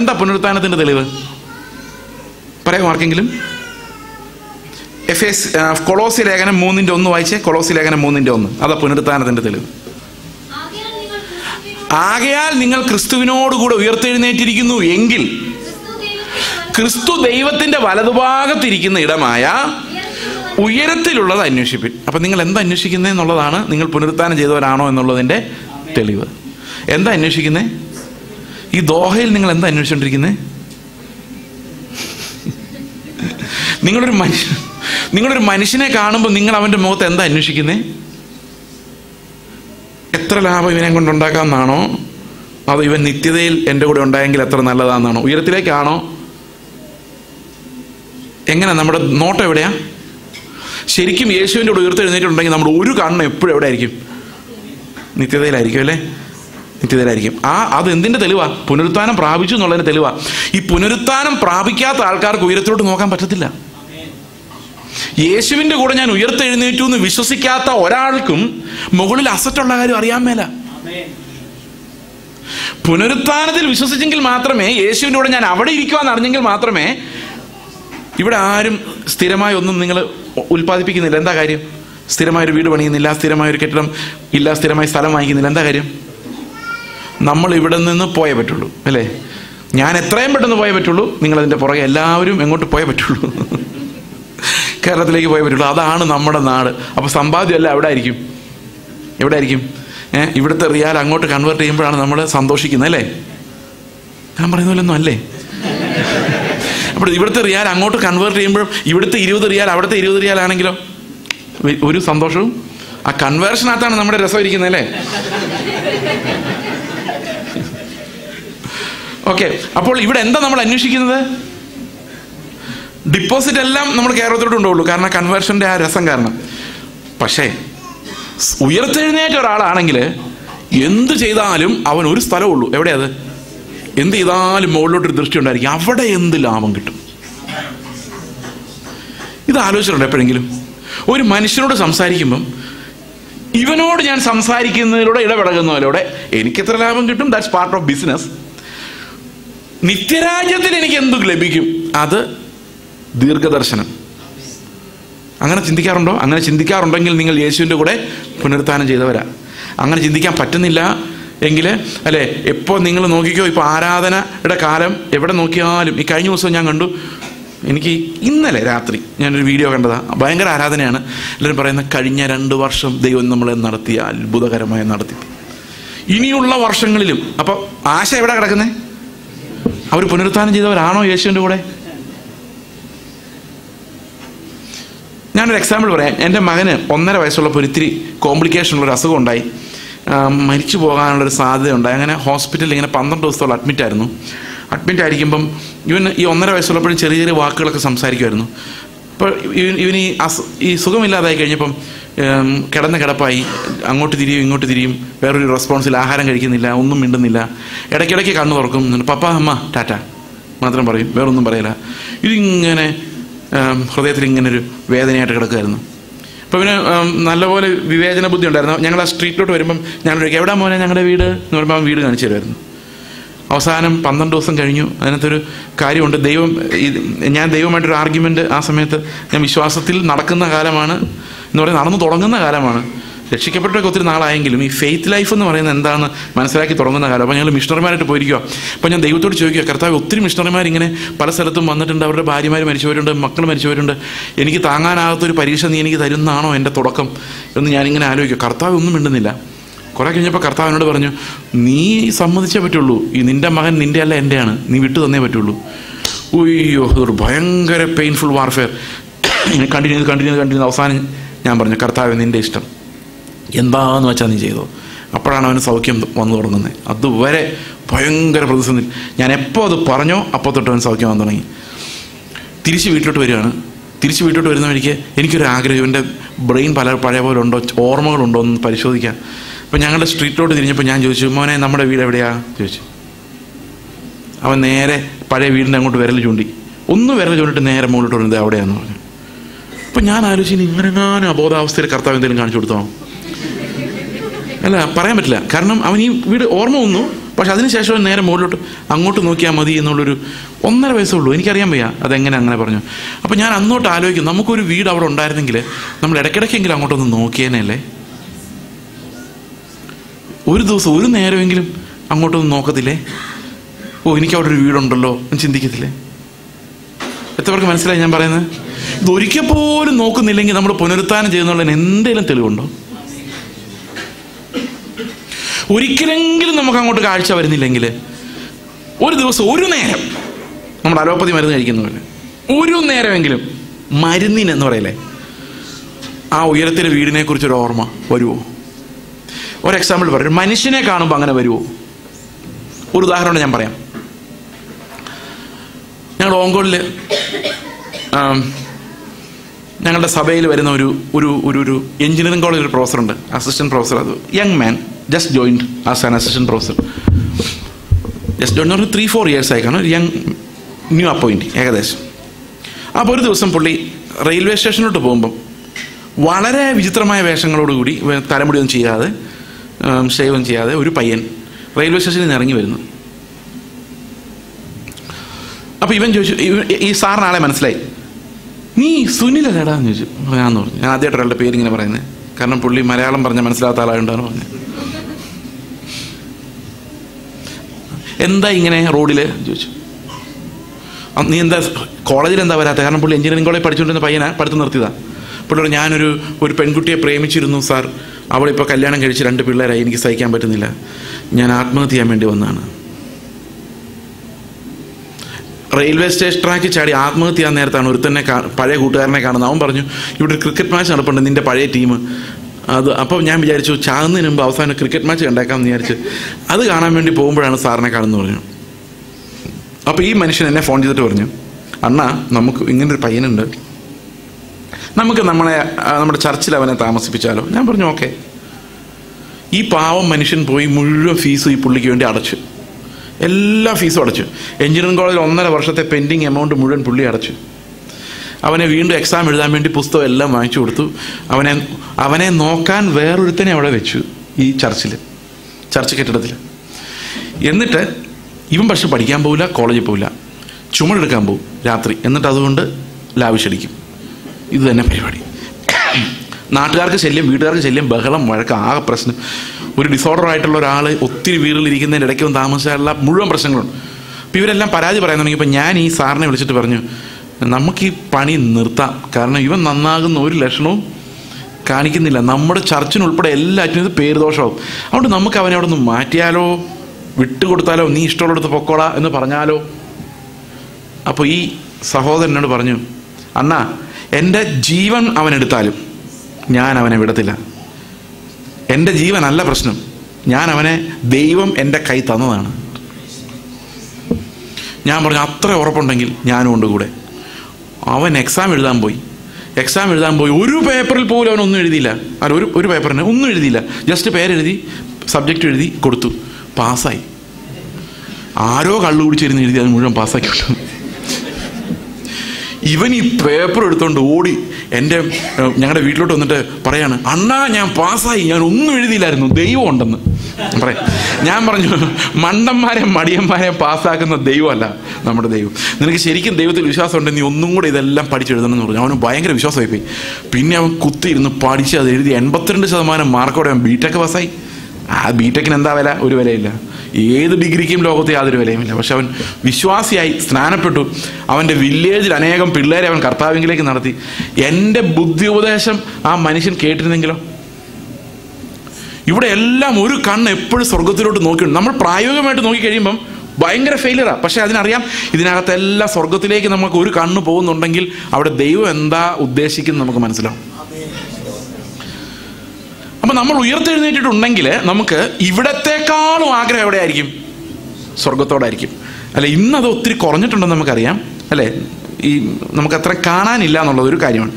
എന്താ പുനരുത്ഥാനത്തിന്റെ തെളിവ്? പറയാം ആർക്കെങ്കിലും. എഫ് എസ് കൊളോസി ലേഖനം മൂന്നിന്റെ ഒന്ന് വായിച്ചേ. കൊളോസി ലേഖനം മൂന്നിന്റെ ഒന്ന്. അതാ പുനരുത്ഥാനത്തിന്റെ തെളിവ്. ആകയാൽ നിങ്ങൾ ക്രിസ്തുവിനോടുകൂടെ ഉയർത്തെഴുന്നേറ്റിരിക്കുന്നു എങ്കിൽ ക്രിസ്തു ദൈവത്തിന്റെ വലതുഭാഗത്തിരിക്കുന്ന ഇടമായ ഉയരത്തിലുള്ളത് അന്വേഷിപ്പിൻ അപ്പൊ നിങ്ങൾ എന്താ അന്വേഷിക്കുന്നത് എന്നുള്ളതാണ് നിങ്ങൾ പുനരുത്ഥാനം ചെയ്തവരാണോ എന്നുള്ളതിന്റെ തെളിവ്. എന്താ അന്വേഷിക്കുന്നത് ഈ ദോഹയിൽ നിങ്ങൾ എന്താ അന്വേഷിച്ചോണ്ടിരിക്കുന്നത് നിങ്ങളൊരു മനുഷ്യൻ നിങ്ങളൊരു മനുഷ്യനെ കാണുമ്പോൾ നിങ്ങൾ അവന്റെ മുഖത്ത് എന്താ അന്വേഷിക്കുന്നത് എത്ര ലാഭം ഇവനെ കൊണ്ടുണ്ടാക്കാമെന്നാണോ അതോ ഇവൻ നിത്യതയിൽ എന്റെ കൂടെ ഉണ്ടായെങ്കിൽ എത്ര നല്ലതാണെന്നാണോ ഉയരത്തിലേക്കാണോ? എങ്ങനെ നമ്മുടെ നോട്ടം എവിടെയാ? ശരിക്കും യേശുവിന്റെ കൂടെ ഉയർത്തെഴുന്നേറ്റുണ്ടെങ്കിൽ നമ്മുടെ ഒരു കണ്ണ് എപ്പോഴും എവിടെ ആയിരിക്കും നിത്യതയിലായിരിക്കും അല്ലേ? നിത്യതയിലായിരിക്കും ആ അത് എന്തിന്റെ തെളിവാ? പുനരുത്ഥാനം പ്രാപിച്ചു എന്നുള്ളതിന്റെ തെളിവാ. ഈ പുനരുത്ഥാനം പ്രാപിക്കാത്ത ആൾക്കാർക്ക് ഉയരത്തിലോട്ട് നോക്കാൻ പറ്റത്തില്ല. യേശുവിന്റെ കൂടെ ഞാൻ ഉയർത്തെഴുന്നേറ്റു എന്ന് വിശ്വസിക്കാത്ത ഒരാൾക്കും മുകളിൽ അസറ്റുള്ള കാര്യം അറിയാൻ മേല. പുനരുത്ഥാനത്തിൽ വിശ്വസിച്ചെങ്കിൽ മാത്രമേ യേശുവിന്റെ കൂടെ ഞാൻ അവിടെ ഇരിക്കുവാന്ന് അറിഞ്ഞെങ്കിൽ മാത്രമേ ഇവിടെ ആരും സ്ഥിരമായി ഒന്നും നിങ്ങൾ ഉൽപ്പാദിപ്പിക്കുന്നില്ല. എന്താ കാര്യം? സ്ഥിരമായൊരു വീട് പണിയുന്നില്ല സ്ഥിരമായൊരു കെട്ടിടം ഇല്ല സ്ഥിരമായി സ്ഥലം വാങ്ങിക്കുന്നില്ല. എന്താ കാര്യം? നമ്മൾ ഇവിടെ നിന്ന് പോയേ പറ്റുള്ളൂ അല്ലേ? ഞാൻ എത്രയും പെട്ടെന്ന് പോയേ പറ്റുള്ളൂ നിങ്ങൾ അതിന്റെ പുറകെ എല്ലാവരും എങ്ങോട്ട് പോയേ പറ്റുള്ളൂ. കേരളത്തിലേക്ക് പോയേ പറ്റുള്ളൂ. അതാണ് നമ്മുടെ നാട്. അപ്പോൾ സമ്പാദ്യമല്ല അവിടെ ആയിരിക്കും. എവിടെ ആയിരിക്കും? ഏഹ് ഇവിടുത്തെ റിയാൽ അങ്ങോട്ട് കൺവേർട്ട് ചെയ്യുമ്പോഴാണ് നമ്മൾ സന്തോഷിക്കുന്നത് അല്ലേ? ഞാൻ പറയുന്ന പോലൊന്നും അല്ലേ? അപ്പോൾ ഇവിടുത്തെ റിയാൽ അങ്ങോട്ട് കൺവേർട്ട് ചെയ്യുമ്പോഴും ഇവിടുത്തെ ഇരുപത് റിയാൽ അവിടുത്തെ ഇരുപത് റിയാൽ ആണെങ്കിലോ? ഒരു സന്തോഷവും? ആ കൺവേർഷനകത്താണ് നമ്മുടെ രസം ഇരിക്കുന്നത് അല്ലേ? ഓക്കെ അപ്പോൾ ഇവിടെ എന്താ നമ്മൾ അന്വേഷിക്കുന്നത്? ഡിപ്പോസിറ്റ് എല്ലാം നമ്മൾ കേരളത്തിലോട്ട് ഉണ്ടാവുള്ളൂ കാരണം കൺവേർഷന്റെ ആ രസം കാരണം. പക്ഷേ ഉയർത്തെഴുന്നേറ്റ ഒരാളാണെങ്കിൽ എന്ത് ചെയ്താലും അവൻ ഒരു സ്ഥലമുള്ളൂ എവിടെയത് എന്ത് ചെയ്താലും മുകളിലോട്ടൊരു ദൃഷ്ടി ഉണ്ടായിരിക്കും. അവിടെ എന്ത് ലാഭം കിട്ടും? ഇത് ആലോചിച്ചിട്ടുണ്ട് എപ്പോഴെങ്കിലും? ഒരു മനുഷ്യനോട് സംസാരിക്കുമ്പം ഇവനോട് ഞാൻ സംസാരിക്കുന്നതിലൂടെ ഇടപെടകുന്നതിലൂടെ എനിക്കെത്ര ലാഭം കിട്ടും? ദാറ്റ്സ് പാർട്ട് ഓഫ് ബിസിനസ് നിത്യരാജ്യത്തിൽ എനിക്ക് എന്ത് ലഭിക്കും. അത് ദീർഘദർശനം. അങ്ങനെ ചിന്തിക്കാറുണ്ടോ? അങ്ങനെ ചിന്തിക്കാറുണ്ടെങ്കിൽ നിങ്ങൾ യേശുവിന്റെ കൂടെ പുനരുത്ഥാനം ചെയ്തവരാ. അങ്ങനെ ചിന്തിക്കാൻ പറ്റുന്നില്ല എങ്കിൽ അല്ലേ എപ്പോൾ നിങ്ങൾ നോക്കിക്കോ ഇപ്പോൾ ആരാധനയുടെ കാലം എവിടെ നോക്കിയാലും ഈ കഴിഞ്ഞ ദിവസം ഞാൻ കണ്ടു എനിക്ക് ഇന്നലെ രാത്രി ഞാനൊരു വീഡിയോ കണ്ടതാണ് ഭയങ്കര ആരാധനയാണ്. എല്ലാവരും പറയുന്ന കഴിഞ്ഞ രണ്ട് വർഷം ദൈവം നമ്മളെ നടത്തിയ അത്ഭുതകരമായി നടത്തി ഇനിയുള്ള വർഷങ്ങളിലും അപ്പോൾ ആശ എവിടെ കിടക്കുന്നേ? അവർ പുനരുത്ഥാനം ചെയ്തവരാണോ യേശുവിന്റെ കൂടെ? ഞാനൊരു എക്സാമ്പിൾ പറയാം. എന്റെ മകന് ഒന്നര വയസ്സുള്ളപ്പോൾ ഒരിത്തിരി കോംപ്ലിക്കേഷൻ ഉള്ളൊരു അസുഖം ഉണ്ടായി. മരിച്ചു പോകാനുള്ളൊരു സാധ്യത ഉണ്ടായി. അങ്ങനെ ഹോസ്പിറ്റലിൽ ഇങ്ങനെ പന്ത്രണ്ട് ദിവസത്തോളം അഡ്മിറ്റ് ആയിരുന്നു. അഡ്മിറ്റ് ആയിരിക്കുമ്പം ഇവൻ ഈ ഒന്നര വയസ്സുള്ളപ്പോഴും ചെറിയ ചെറിയ വാക്കുകളൊക്കെ സംസാരിക്കുമായിരുന്നു. അപ്പോൾ ഇവൻ ഇവൻ ഈ അസു ഈ സുഖമില്ലാതായി കഴിഞ്ഞപ്പം കിടന്ന കിടപ്പായി. അങ്ങോട്ട് തിരിയും ഇങ്ങോട്ട് തിരിയും. വേറൊരു റെസ്പോൺസിൽ ആഹാരം കഴിക്കുന്നില്ല ഒന്നും മിണ്ടുന്നില്ല. ഇടയ്ക്കിടയ്ക്ക് കണ്ണു തുറക്കും. പപ്പ അമ്മ ടാറ്റ. മാത്രം പറയും വേറൊന്നും പറയില്ല. ഇതിങ്ങനെ ഹൃദയത്തിൽ ഇങ്ങനൊരു വേദനയായിട്ട് കിടക്കുമായിരുന്നു അപ്പോൾ പിന്നെ നല്ലപോലെ വിവേചന ബുദ്ധി ഉണ്ടായിരുന്നു. ഞങ്ങൾ ആ സ്ട്രീറ്റിലോട്ട് വരുമ്പം ചോദിക്കും എവിടെ മോനെ ഞങ്ങളുടെ വീട്? എന്ന് പറയുമ്പോൾ വീട് കാണിച്ചു തരുമായിരുന്നു അവസാനം പന്ത്രണ്ട് ദിവസം കഴിഞ്ഞു. അതിനകത്തൊരു കാര്യമുണ്ട്. ദൈവം ഞാൻ ദൈവമായിട്ടൊരു ആർഗ്യുമെന്റ് ആ സമയത്ത് ഞാൻ വിശ്വാസത്തിൽ നടക്കുന്ന കാലമാണ്. എന്ന് പറയുന്നത് നടന്നു തുടങ്ങുന്ന കാലമാണ്. രക്ഷിക്കപ്പെട്ടൊക്കെ ഒത്തിരി നാളായെങ്കിലും ഈ ഫെയ്ത്ത് ലൈഫ് എന്ന് പറയുന്നത് എന്താണ് മനസ്സിലാക്കി തുടങ്ങുന്ന കാലം. അപ്പോൾ ഞങ്ങൾ മിഷണറിമാരായിട്ട് പോയിരിക്കുക അപ്പോൾ ഞാൻ ദൈവത്തോട് ചോദിക്കുക കർത്താവ് ഒത്തിരി മിഷണറിമാർ ഇങ്ങനെ പല സ്ഥലത്തും വന്നിട്ടുണ്ട്. അവരുടെ ഭാര്യമാർ മരിച്ചവരുണ്ട് മക്കൾ മരിച്ചവരുണ്ട്. എനിക്ക് താങ്ങാനാകാത്തൊരു പരീക്ഷ നീ എനിക്ക് തരുന്നതാണോ എന്റെ തുടക്കം? എന്ന് ഞാനിങ്ങനെ ആലോചിക്കുക കർത്താവ് ഒന്നും മിണ്ടുന്നില്ല. കുറെ കഴിഞ്ഞപ്പോൾ കർത്താവിനോട് പറഞ്ഞു നീ സമ്മതിച്ചേ പറ്റുള്ളൂ. ഈ നിന്റെ മകൻ നിന്റെ അല്ല എന്റെയാണ് നീ വിട്ടു തന്നേ പറ്റുള്ളൂ. ഉയ്യോ ഒരു ഭയങ്കര painful warfare continue continue continue അവസാനം ഞാൻ പറഞ്ഞു കർത്താവ് നിന്റെ ഇഷ്ടം. എന്താന്ന് വെച്ചാൽ നീ ചെയ്തോ? അപ്പോഴാണ് അവന് സൗഖ്യം വന്നു തുടങ്ങുന്നത്. അതുവരെ ഭയങ്കര പ്രതിസന്ധി. ഞാൻ എപ്പോൾ അത് പറഞ്ഞോ അപ്പോൾ തൊട്ട് അവൻ സൗഖ്യം വന്നു തുടങ്ങി. തിരിച്ച് വീട്ടിലോട്ട് വരികയാണ്. തിരിച്ച് വീട്ടിലോട്ട് വരുന്ന വഴിക്ക് എനിക്കൊരു ആഗ്രഹം. എന്റെ ബ്രെയിൻ പല പഴയ പോലെ ഉണ്ടോ ഓർമ്മകളുണ്ടോ എന്ന് പരിശോധിക്കാൻ അപ്പം ഞങ്ങളുടെ സ്ട്രീറ്റിലോട്ട് തിരിഞ്ഞപ്പോൾ ഞാൻ ചോദിച്ചു മോനെ നമ്മുടെ വീട് എവിടെയാ? ചോദിച്ചു. അവൻ നേരെ പഴയ വീടിന്റെ അങ്ങോട്ട് വിരൽ ചൂണ്ടി. ഒന്ന് വിരൽ ചൂണ്ടിട്ട് നേരെ മുകളിലോട്ട് വരുന്നത് അവിടെയാണെന്ന് പറഞ്ഞു. അപ്പം ഞാൻ ആലോചിച്ചു ഇങ്ങനെങ്ങാനും അബോധാവസ്ഥയിൽ കർത്താവ് എന്തെങ്കിലും കാണിച്ചു കൊടുത്തോ? അല്ല പറയാൻ പറ്റില്ല. കാരണം അവൻ ഈ വീട് ഓർമ്മ വന്നു. പക്ഷെ അതിനുശേഷം നേരെ മുകളിലോട്ട് അങ്ങോട്ട് നോക്കിയാൽ മതി എന്നുള്ളൊരു ഒന്നര വയസ്സേ ഉള്ളൂ. എനിക്കറിയാൻ വയ്യ അതെങ്ങനെ അങ്ങനെ പറഞ്ഞു. അപ്പോൾ ഞാൻ അന്നോട്ട് ആലോചിക്കും നമുക്കൊരു വീട് അവിടെ ഉണ്ടായിരുന്നെങ്കിൽ നമ്മൾ ഇടയ്ക്കിടയ്ക്കെങ്കിലും അങ്ങോട്ടൊന്ന് നോക്കിയേനല്ലേ ഒരു ദിവസം ഒരു നേരമെങ്കിലും അങ്ങോട്ടൊന്നും നോക്കത്തില്ലേ? ഓ എനിക്ക് അവിടെ ഒരു വീടുണ്ടല്ലോ എന്ന് ചിന്തിക്കത്തില്ലേ? എത്ര പേർക്ക് മനസ്സിലായി ഞാൻ പറയുന്നത്? ഇത് ഒരിക്കൽ പോലും നോക്കുന്നില്ലെങ്കിൽ നമ്മൾ പുനരുത്ഥാനം ചെയ്യുന്നുള്ളതിന് എന്തെങ്കിലും തെളിവുണ്ടോ? ഒരിക്കലെങ്കിലും നമുക്ക് അങ്ങോട്ട് കാഴ്ച വരുന്നില്ലെങ്കിൽ ഒരു ദിവസം ഒരു നേരം നമ്മൾ അലോപ്പതി മരുന്ന് കഴിക്കുന്നവര് ഒരു നേരമെങ്കിലും മരുന്നിനെന്ന് പറയലേ ആ ഉയരത്തിലെ വീടിനെ കുറിച്ചൊരു ഓർമ്മ വരുമോ ഒരു എക്സാമ്പിൾ പറയും. മനുഷ്യനെ കാണുമ്പോൾ അങ്ങനെ വരുമോ ഒരു ഉദാഹരണം ഞാൻ പറയാം. ഞങ്ങൾ ഓങ്കോളിൽ ഞങ്ങളുടെ സഭയിൽ വരുന്ന ഒരു ഒരു ഒരു ഒരു എഞ്ചിനീയറിംഗ് കോളേജ് ഒരു പ്രൊഫസറുണ്ട് അസിസ്റ്റന്റ് പ്രൊഫസർ അത്. Young man just joined as an assistant professor just join ഒരു ത്രീ ഫോർ ഇയേഴ്സ് ആയിക്കാണ് ഒരു യങ് ന്യൂ അപ്പോയിന്റ് ഏകദേശം. അപ്പോൾ ഒരു ദിവസം പുള്ളി റെയിൽവേ സ്റ്റേഷനിലോട്ട് പോകുമ്പം വളരെ വിചിത്രമായ വേഷങ്ങളോടുകൂടി തലമുടി തലമുടിയൊന്നും ചെയ്യാതെ ഷേവം ചെയ്യാതെ ഒരു പയ്യൻ റെയിൽവേ സ്റ്റേഷനിൽ നിന്ന് ഇറങ്ങി വരുന്നു. അപ്പോൾ ഇവൻ ചോദിച്ചു ഈ സാറിന് ആളെ മനസ്സിലായി. നീ സുനിലല്ലേടാ എന്ന് ചോദിച്ചു. ഞാൻ പറഞ്ഞു ഞാൻ ആദ്യമായിട്ട് ഒരാളുടെ പേര് ഇങ്ങനെ പറയുന്നത്. കാരണം പുള്ളി മലയാളം പറഞ്ഞ മനസ്സിലാത്ത ആളായോണ്ടാണ് പറഞ്ഞത്. എന്താ ഇങ്ങനെ റോഡിൽ ചോദിച്ചു. നീ എന്താ കോളേജിൽ എന്താ വരാത്ത? കാരണം പുള്ളി എഞ്ചിനീയറിംഗ് കോളേജ് പഠിച്ചുകൊണ്ടിരുന്ന പയ്യനെ പഠിത്തം നിർത്തിയതാ. പുള്ളിയോട് ഞാനൊരു ഒരു പെൺകുട്ടിയെ പ്രേമിച്ചിരുന്നു സാർ. അവളിപ്പോൾ കല്യാണം കഴിച്ച് രണ്ട് പിള്ളേരായി എനിക്ക് സഹിക്കാൻ പറ്റുന്നില്ല. ഞാൻ ആത്മഹത്യ ചെയ്യാൻ വേണ്ടി വന്നതാണ്. റെയിൽവേ സ്റ്റേഷൻ ട്രാക്കിൽ ചാടി ആത്മഹത്യ നേരത്താണ് ഒരു തന്നെ പഴയ കൂട്ടുകാരനെ കാണുന്നത്. അവൻ പറഞ്ഞു ഇവിടെ ഒരു ക്രിക്കറ്റ് മാച്ച് നടപ്പുണ്ട് നിന്റെ പഴയ ടീം അത് അപ്പം ഞാൻ വിചാരിച്ചു ചാകുന്നതിന് മുമ്പ് അവസാനം ക്രിക്കറ്റ് മാച്ച് കണ്ടേക്കാമെന്ന് വിചാരിച്ച് അത് കാണാൻ വേണ്ടി പോകുമ്പോഴാണ് സാറിനെ കാണുന്നത് പറഞ്ഞു. അപ്പോൾ ഈ മനുഷ്യൻ എന്നെ ഫോൺ ചെയ്തിട്ട് പറഞ്ഞു അണ്ണാ നമുക്ക് ഇങ്ങനൊരു പയ്യനുണ്ട്. നമുക്ക് നമ്മളെ നമ്മുടെ ചർച്ചിൽ അവനെ താമസിപ്പിച്ചാലോ? ഞാൻ പറഞ്ഞു ഓക്കെ. ഈ പാവം മനുഷ്യൻ പോയി മുഴുവൻ ഫീസ് ഈ പുള്ളിക്ക് വേണ്ടി അടച്ചു. എല്ലാ ഫീസും അടച്ചു. എഞ്ചിനീയറിംഗ് കോളേജിൽ ഒന്നര വർഷത്തെ പെൻഡിങ് എമൗണ്ട് മുഴുവൻ പുള്ളി അടച്ചു. അവനെ വീണ്ടും എക്സാം എഴുതാൻ വേണ്ടി പുസ്തകം എല്ലാം വാങ്ങിച്ചു കൊടുത്തു. അവനെ അവനെ നോക്കാൻ വേറൊരുത്തനെ അവിടെ വെച്ചു ഈ ചർച്ചിൽ ചർച്ച് കെട്ടിടത്തിൽ എന്നിട്ട് ഇവൻ പക്ഷെ പഠിക്കാൻ പോവില്ല കോളേജിൽ പോവില്ല. ചുമടെടുക്കാൻ പോകും രാത്രി. എന്നിട്ട് അതുകൊണ്ട് ലാവിശടിക്കും ഇത് തന്നെ പരിപാടി. നാട്ടുകാർക്ക് ശല്യം വീട്ടുകാർക്ക് ശല്യം ബഹളം വഴക്കം ആകെ പ്രശ്നം. ഒരു ഡിസോർഡർ ആയിട്ടുള്ള ഒരാൾ ഒത്തിരി വീടുകളിരിക്കുന്നതിന്റെ ഇടയ്ക്ക് താമസിച്ചാലുള്ള മുഴുവൻ പ്രശ്നങ്ങളുണ്ട്. അപ്പോൾ ഇവരെല്ലാം പരാതി പറയാൻ തുടങ്ങിയപ്പോൾ ഞാൻ ഈ സാറിനെ വിളിച്ചിട്ട് പറഞ്ഞു നമുക്ക് ഈ പണി നിർത്താം. കാരണം ഇവൻ നന്നാകുന്ന ഒരു ലക്ഷണവും കാണിക്കുന്നില്ല. നമ്മുടെ ചർച്ചിനുൾപ്പെടെ എല്ലാറ്റിനും ഇത് പേരുദോഷമാവും. അതുകൊണ്ട് നമുക്ക് അവനെ അവിടെ നിന്ന് മാറ്റിയാലോ? വിട്ടുകൊടുത്താലോ? നീ ഇഷ്ടമുള്ളടത്ത് പൊക്കോളാ എന്ന് പറഞ്ഞാലോ? അപ്പോൾ ഈ സഹോദരനോട് പറഞ്ഞു അണ്ണാ എന്റെ ജീവൻ അവനെടുത്താലും ഞാൻ അവനെ വിടത്തില്ല. എന്റെ ജീവനല്ല പ്രശ്നം. ഞാൻ അവനെ ദൈവം എന്റെ കൈ തന്നതാണ്. ഞാൻ പറഞ്ഞു അത്ര ഉറപ്പുണ്ടെങ്കിൽ ഞാനും ഉണ്ട് കൂടെ. അവൻ എക്സാം എഴുതാൻ പോയി. എക്സാം എഴുതാൻ പോയി. ഒരു പേപ്പറിൽ പോലും അവൻ ഒന്നും എഴുതിയില്ല. അല്ല ഒരു ഒരു പേപ്പറിന് ഒന്നും എഴുതിയില്ല. ജസ്റ്റ് പേരെഴുതി സബ്ജക്റ്റ് എഴുതി കൊടുത്തു. പാസ്സായി ആരോ കള്ളു കുടിച്ചിരുന്ന് എഴുതി അത് മുഴുവൻ പാസ്സാക്കി ഇവൻ ഈ പേപ്പർ എടുത്തോണ്ട് ഓടി എന്റെ ഞങ്ങളുടെ വീട്ടിലോട്ട് വന്നിട്ട് പറയാണ് അണ്ണാ ഞാൻ പാസ്സായി ഞാൻ ഒന്നും എഴുതിയില്ലായിരുന്നു ദൈവം ഉണ്ടെന്ന്. പറയാം ഞാൻ പറഞ്ഞു മണ്ടന്മാരെ മടിയന്മാരെ പാസ്സാക്കുന്ന ദൈവമല്ല നമ്മുടെ ദൈവം. നിനക്ക് ശരിക്കും ദൈവത്തിൽ വിശ്വാസം ഉണ്ടെങ്കിൽ നീ ഒന്നും കൂടെ ഇതെല്ലാം പഠിച്ചെഴുതണം എന്ന് പറഞ്ഞു. അവന് ഭയങ്കര വിശ്വാസമായി പോയി പിന്നെ അവൻ കുത്തിയിരുന്ന് പഠിച്ച് അത് എഴുതി എൺപത്തിരണ്ട് ശതമാനം മാർക്കോടെ അവൻ ബിടെക് പാസ്സായി ആ ബി ടെക്കിന് എന്താ വില? ഒരു വിലയില്ല. ഏത് ഡിഗ്രിക്കും ലോകത്ത് യാതൊരു വിലയുമില്ല പക്ഷെ അവൻ വിശ്വാസിയായി സ്നാനപ്പെട്ടു. അവന്റെ വില്ലേജിൽ അനേകം പിള്ളേരെ അവൻ കർത്താവിങ്കിലേക്ക് നടത്തി. എന്റെ ബുദ്ധി ഉപദേശം ആ മനുഷ്യൻ കേട്ടിരുന്നെങ്കിലോ? ഇവിടെ എല്ലാം ഒരു കണ്ണ് എപ്പോഴും സ്വർഗത്തിലോട്ട് നോക്കിയിട്ടുണ്ട്. നമ്മൾ പ്രായോഗികമായിട്ട് നോക്കി കഴിയുമ്പം ഭയങ്കര ഫെയിലറാ പക്ഷേ അതിനറിയാം ഇതിനകത്തെല്ലാം സ്വർഗത്തിലേക്ക് നമുക്ക് ഒരു കണ്ണ് പോകുന്നുണ്ടെങ്കിൽ അവിടെ ദൈവം എന്താ ഉദ്ദേശിക്കുന്നത് നമുക്ക് മനസ്സിലാവും. അപ്പൊ നമ്മൾ ഉയർത്തെഴുന്നേറ്റിട്ടുണ്ടെങ്കിൽ നമുക്ക് ഇവിടത്തെക്കാളും ആഗ്രഹം എവിടെയായിരിക്കും? സ്വർഗത്തോടായിരിക്കും അല്ലെ ഇന്നത് ഒത്തിരി കുറഞ്ഞിട്ടുണ്ടെന്ന് നമുക്കറിയാം. അല്ലേ ഈ നമുക്ക് അത്ര കാണാനില്ല എന്നുള്ളത് ഒരു കാര്യമാണ്.